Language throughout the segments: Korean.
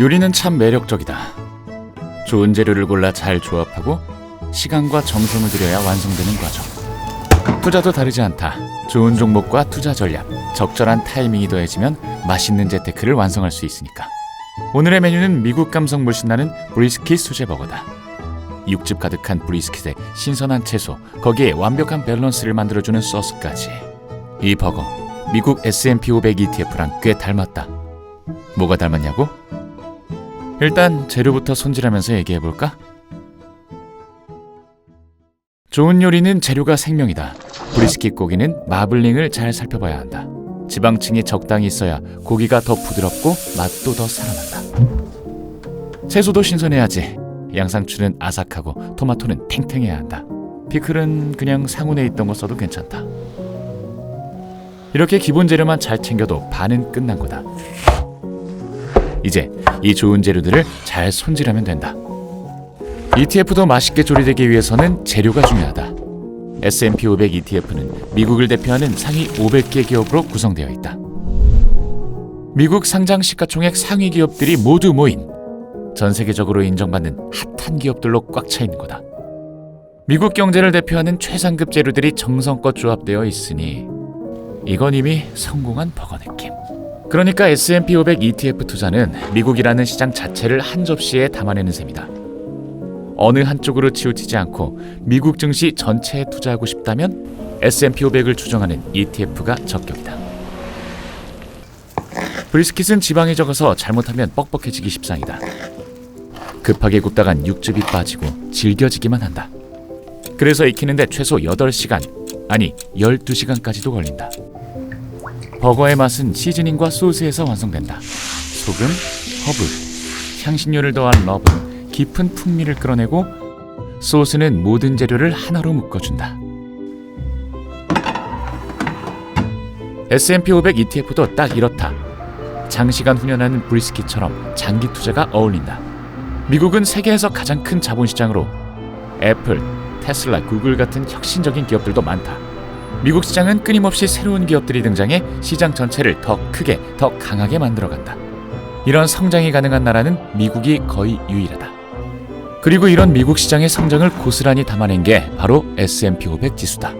요리는 참 매력적이다. 좋은 재료를 골라 잘 조합하고 시간과 정성을 들여야 완성되는 과정. 투자도 다르지 않다. 좋은 종목과 투자 전략, 적절한 타이밍이 더해지면 맛있는 재테크를 완성할 수 있으니까. 오늘의 메뉴는 미국 감성 물씬 나는 브리스킷 수제 버거다. 육즙 가득한 브리스킷에 신선한 채소, 거기에 완벽한 밸런스를 만들어주는 소스까지. 이 버거, 미국 S&P 500 ETF랑 꽤 닮았다. 뭐가 닮았냐고? 일단 재료부터 손질하면서 얘기해볼까? 좋은 요리는 재료가 생명이다. 브리스킷 고기는 마블링을 잘 살펴봐야 한다. 지방층이 적당히 있어야 고기가 더 부드럽고 맛도 더 살아난다. 채소도 신선해야지. 양상추는 아삭하고 토마토는 탱탱해야 한다. 피클은 그냥 상온에 있던 거 써도 괜찮다. 이렇게 기본 재료만 잘 챙겨도 반은 끝난 거다. 이제 이 좋은 재료들을 잘 손질하면 된다. ETF도 맛있게 조리되기 위해서는 재료가 중요하다. S&P 500 ETF는 미국을 대표하는 상위 500개 기업으로 구성되어 있다. 미국 상장 시가총액 상위 기업들이 모두 모인 전 세계적으로 인정받는 핫한 기업들로 꽉 차 있는 거다. 미국 경제를 대표하는 최상급 재료들이 정성껏 조합되어 있으니 이건 이미 성공한 버거 느낌. 그러니까 S&P 500 ETF 투자는 미국이라는 시장 자체를 한 접시에 담아내는 셈이다. 어느 한쪽으로 치우치지 않고 미국 증시 전체에 투자하고 싶다면 S&P 500을 추정하는 ETF가 적격이다. 브리스킷은 지방이 적어서 잘못하면 뻑뻑해지기 십상이다. 급하게 굽다간 육즙이 빠지고 질겨지기만 한다. 그래서 익히는데 최소 8시간, 아니 12시간까지도 걸린다. 버거의 맛은 시즈닝과 소스에서 완성된다. 소금, 허브, 향신료를 더한 러브는 깊은 풍미를 끌어내고 소스는 모든 재료를 하나로 묶어준다. S&P 500 ETF도 딱 이렇다. 장시간 훈련하는 브리스킷처럼 장기 투자가 어울린다. 미국은 세계에서 가장 큰 자본시장으로 애플, 테슬라, 구글 같은 혁신적인 기업들도 많다. 미국 시장은 끊임없이 새로운 기업들이 등장해 시장 전체를 더 크게, 더 강하게 만들어간다. 이런 성장이 가능한 나라는 미국이 거의 유일하다. 그리고 이런 미국 시장의 성장을 고스란히 담아낸 게 바로 S&P 500 지수다.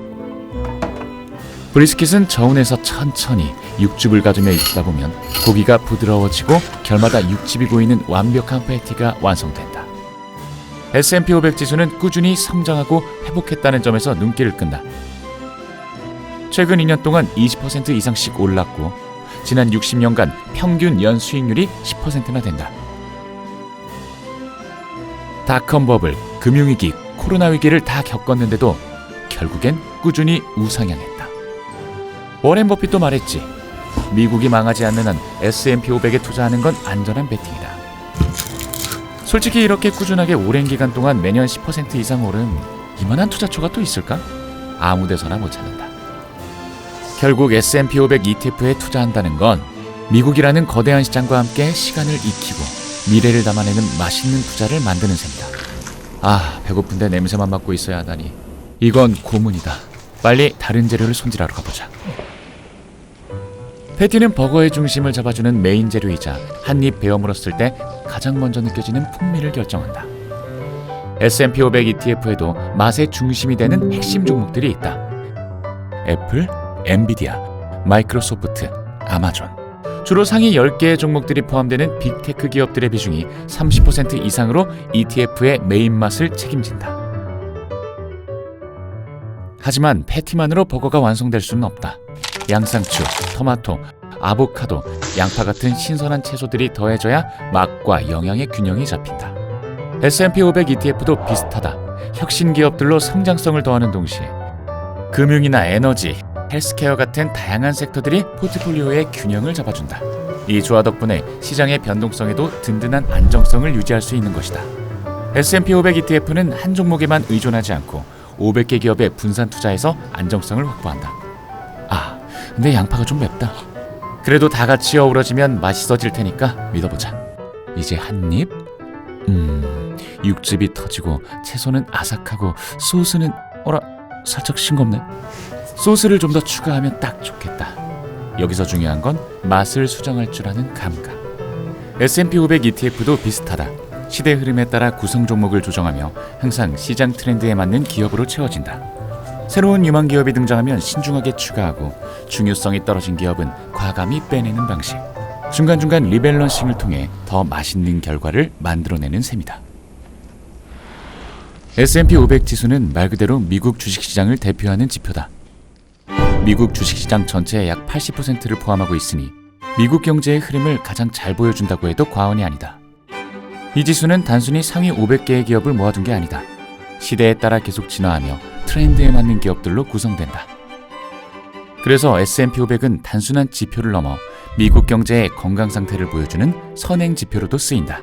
브리스킷은 저온에서 천천히 육즙을 가두며 익히다 보면 고기가 부드러워지고 결마다 육즙이 고이는 완벽한 패티가 완성된다. S&P 500 지수는 꾸준히 성장하고 회복했다는 점에서 눈길을 끈다. 최근 2년 동안 20% 이상씩 올랐고 지난 60년간 평균 연 수익률이 10%나 된다. 닷컴 버블, 금융위기, 코로나 위기를 다 겪었는데도 결국엔 꾸준히 우상향했다. 워렌 버핏도 말했지. 미국이 망하지 않는 한 S&P 500에 투자하는 건 안전한 베팅이다. 솔직히 이렇게 꾸준하게 오랜 기간 동안 매년 10% 이상 오른 이만한 투자처가 또 있을까? 아무 데서나 못 찾는다. 결국 S&P 500 ETF에 투자한다는 건 미국이라는 거대한 시장과 함께 시간을 익히고 미래를 담아내는 맛있는 투자를 만드는 셈이다. 아, 배고픈데 냄새만 맡고 있어야 하다니. 이건 고문이다. 빨리 다른 재료를 손질하러 가보자. 패티는 버거의 중심을 잡아주는 메인 재료이자 한 입 베어 물었을 때 가장 먼저 느껴지는 풍미를 결정한다. S&P 500 ETF에도 맛의 중심이 되는 핵심 종목들이 있다. 애플, 엔비디아, 마이크로소프트, 아마존. 주로 상위 10개의 종목들이 포함되는 빅테크 기업들의 비중이 30% 이상으로 ETF의 메인 맛을 책임진다. 하지만 패티만으로 버거가 완성될 수는 없다. 양상추, 토마토, 아보카도, 양파 같은 신선한 채소들이 더해져야 맛과 영양의 균형이 잡힌다. S&P 500 ETF도 비슷하다. 혁신 기업들로 성장성을 더하는 동시에 금융이나 에너지, 헬스케어 같은 다양한 섹터들이 포트폴리오의 균형을 잡아준다. 이 조화 덕분에 시장의 변동성에도 든든한 안정성을 유지할 수 있는 것이다. S&P 500 ETF는 한 종목에만 의존하지 않고 500개 기업에 분산 투자해서 안정성을 확보한다. 아, 근데 양파가 좀 맵다. 그래도 다 같이 어우러지면 맛있어질 테니까 믿어보자. 이제 한 입. 음, 육즙이 터지고 채소는 아삭하고 소스는 어라 살짝 싱겁네. 소스를 좀 더 추가하면 딱 좋겠다. 여기서 중요한 건 맛을 수정할 줄 아는 감각. S&P 500 ETF도 비슷하다. 시대 흐름에 따라 구성 종목을 조정하며 항상 시장 트렌드에 맞는 기업으로 채워진다. 새로운 유망 기업이 등장하면 신중하게 추가하고 중요성이 떨어진 기업은 과감히 빼내는 방식. 중간중간 리밸런싱을 통해 더 맛있는 결과를 만들어내는 셈이다. S&P 500 지수는 말 그대로 미국 주식시장을 대표하는 지표다. 미국 주식시장 전체의 약 80%를 포함하고 있으니 미국 경제의 흐름을 가장 잘 보여준다고 해도 과언이 아니다. 이 지수는 단순히 상위 500개의 기업을 모아둔 게 아니다. 시대에 따라 계속 진화하며 트렌드에 맞는 기업들로 구성된다. 그래서 S&P 500은 단순한 지표를 넘어 미국 경제의 건강 상태를 보여주는 선행 지표로도 쓰인다.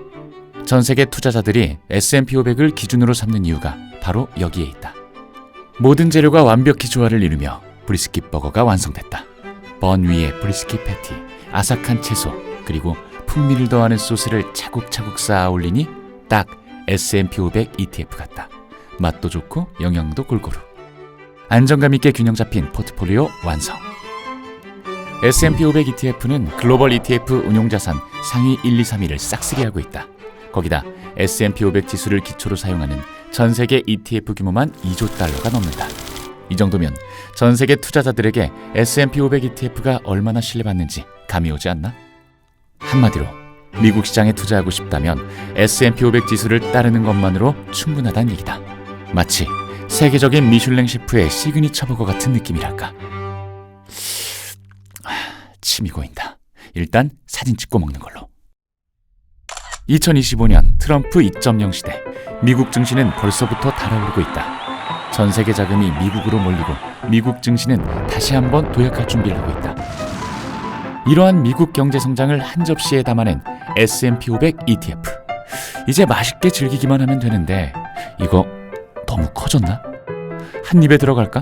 전 세계 투자자들이 S&P 500을 기준으로 삼는 이유가 바로 여기에 있다. 모든 재료가 완벽히 조화를 이루며 브리스킷 버거가 완성됐다. 번 위에 브리스킷 패티, 아삭한 채소, 그리고 풍미를 더하는 소스를 차곡차곡 쌓아 올리니 딱 S&P 500 ETF 같다. 맛도 좋고 영양도 골고루. 안정감 있게 균형 잡힌 포트폴리오 완성. S&P 500 ETF는 글로벌 ETF 운용자산 상위 1, 2, 3위를 싹쓸이하고 있다. 거기다 S&P 500 지수를 기초로 사용하는 전 세계 ETF 규모만 2조 달러가 넘는다. 이 정도면 전 세계 투자자들에게 S&P 500 ETF가 얼마나 신뢰받는지 감이 오지 않나? 한마디로 미국 시장에 투자하고 싶다면 S&P 500 지수를 따르는 것만으로 충분하다는 얘기다. 마치 세계적인 미슐랭 셰프의 시그니처 버거 같은 느낌이랄까. 하, 침이 고인다. 일단 사진 찍고 먹는 걸로. 2025년 트럼프 2.0 시대. 미국 증시는 벌써부터 달아오르고 있다. 전 세계 자금이 미국으로 몰리고 미국 증시는 다시 한번 도약할 준비를 하고 있다. 이러한 미국 경제 성장을 한 접시에 담아낸 S&P 500 ETF. 이제 맛있게 즐기기만 하면 되는데 이거 너무 커졌나? 한 입에 들어갈까?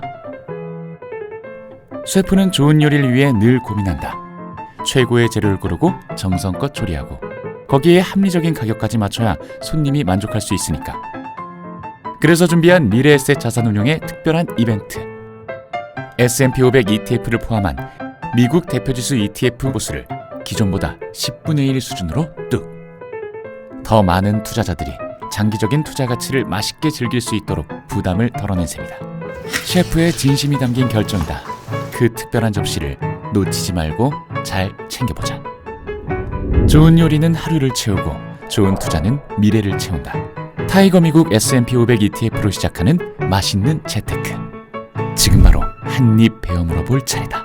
셰프는 좋은 요리를 위해 늘 고민한다. 최고의 재료를 고르고 정성껏 조리하고 거기에 합리적인 가격까지 맞춰야 손님이 만족할 수 있으니까. 그래서 준비한 미래에셋 자산운용의 특별한 이벤트. S&P 500 ETF를 포함한 미국 대표지수 ETF 보수를 기존보다 10분의 1 수준으로 뚝. 더 많은 투자자들이 장기적인 투자 가치를 맛있게 즐길 수 있도록 부담을 덜어낸 셈이다. 셰프의 진심이 담긴 결정이다. 그 특별한 접시를 놓치지 말고 잘 챙겨보자. 좋은 요리는 하루를 채우고 좋은 투자는 미래를 채운다. 타이거 미국 S&P 500 ETF로 시작하는 맛있는 재테크. 지금 바로 한입 베어 물어볼 차례다.